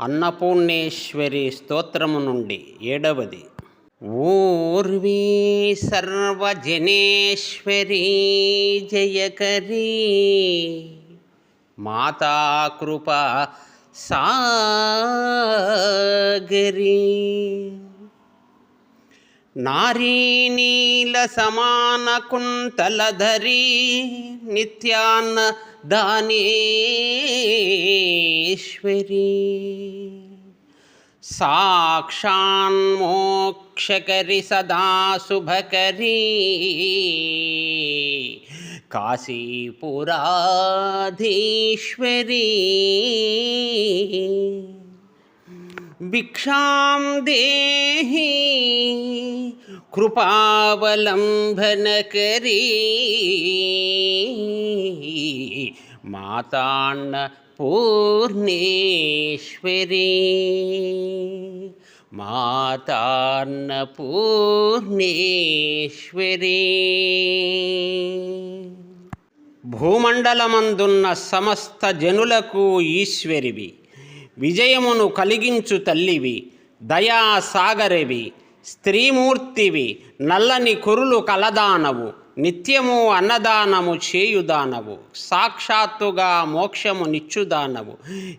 అన్నపూర్ణేశ్వరి స్తోత్రము నుండి ఏడవది. ఊర్వీ సర్వజనేశ్వరీ జయకరీ. మాతా కృప సాగరీ. నారీనీల సమాన కుంతలధరీ నిత్యాన్న దానేశ్వరీ. సాక్షాన్మోక్షకరి భిక్షాం దేహి కృపావలంబనకరీ మాతాన్న పూర్ణేశ్వరీ మాతాన్న పూర్ణేశ్వరీ భూమండలమందున్న సమస్త జనులకు ఈశ్వరివి విజయమును కలిగించు తల్లివి దయాసాగరివి స్త్రీమూర్తివి నల్లని కురులు కలదానవు నిత్యము అన్నదానము చేయుదానవు సాక్షాత్తుగా మోక్షము నిచ్చుదానవు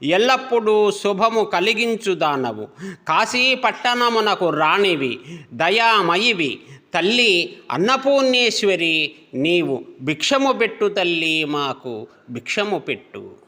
ఎల్లప్పుడూ శుభము కలిగించుదానవు కాశీ పట్టణమునకు రాణివి దయామయివి. తల్లి అన్నపూర్ణేశ్వరి నీవు భిక్షము పెట్టు తల్లి మాకు భిక్షము పెట్టు.